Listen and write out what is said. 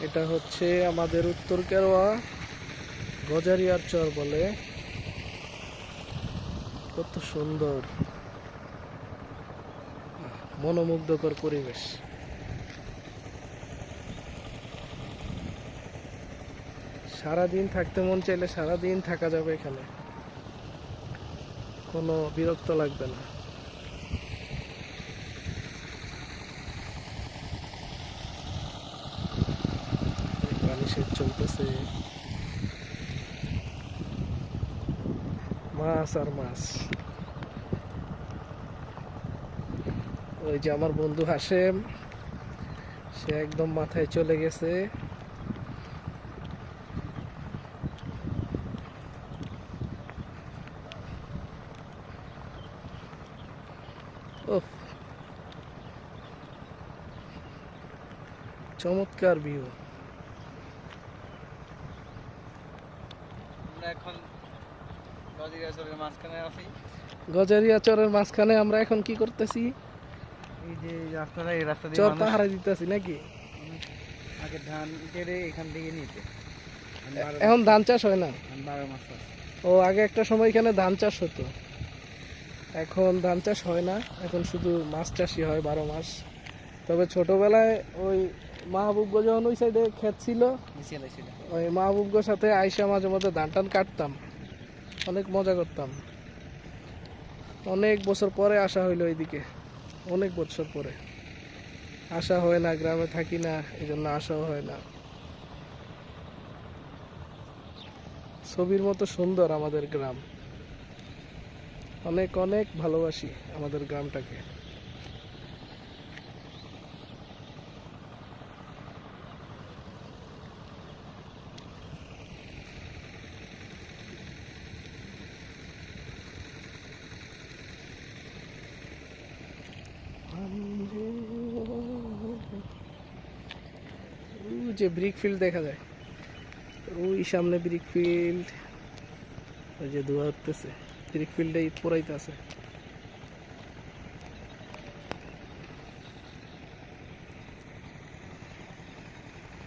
এটা হচ্ছে আমাদের উত্তর কেরোয়া, গজারিয়ার চর বলে। কত সুন্দর। মনোমুগ্ধকর পরিবেশ। সারাদিন থাকতে মন চাইলে সারাদিন থাকা যাবে এখানে। কোনো বিরক্ত লাগবে না। পানি চলতেছে। মাছ আর মাছ। ওই যে আমার বন্ধু হাসেম সে একদম মাথায় চলে গেছে। চমৎকার ভিউ আমরা এখন গজিরাচরের মাঝখানে আছি। গজারিয়া চরের মাঝখানে আমরা এখন কি করতেছি? এই যে এই এই রাস্তা দিয়ে চর পাহারা দিতেছি নাকি? আগে ধান কেটে এখান থেকে নিতে এখন ধান চাষ হয় না? বারো মাস ও আগে একটা সময় এখানে ধান চাষ হতো। এখন ধান চাষ হয় না। এখন শুধু মাছ চাষই হয় বারো মাস। তবে ছোটবেলায় ওই মাহবুবগো যখন ওই সাইডে ক্ষেত ছিল ওই মাহবুবগোর সাথে আইসা মাঝে মধ্যে ধান টান কাটতাম। অনেক মজা করতাম। অনেক বছর পরে আসা হইল এইদিকে। অনেক বছর পরে। আসা হয় না গ্রামে থাকি না এই জন্য আসাও হয় না। ছবির মতো সুন্দর আমাদের গ্রাম। অনেক অনেক ভালোবাসি আমাদের গ্রামটাকে ওই যে ব্রিক ফিল্ড দেখা যায়। ওই সামনে ব্রিক ফিল্ড ওই যে ধোয়া উঠতেছে। ব্রিক ফিল্ডে ইট পড়াইতে আছে।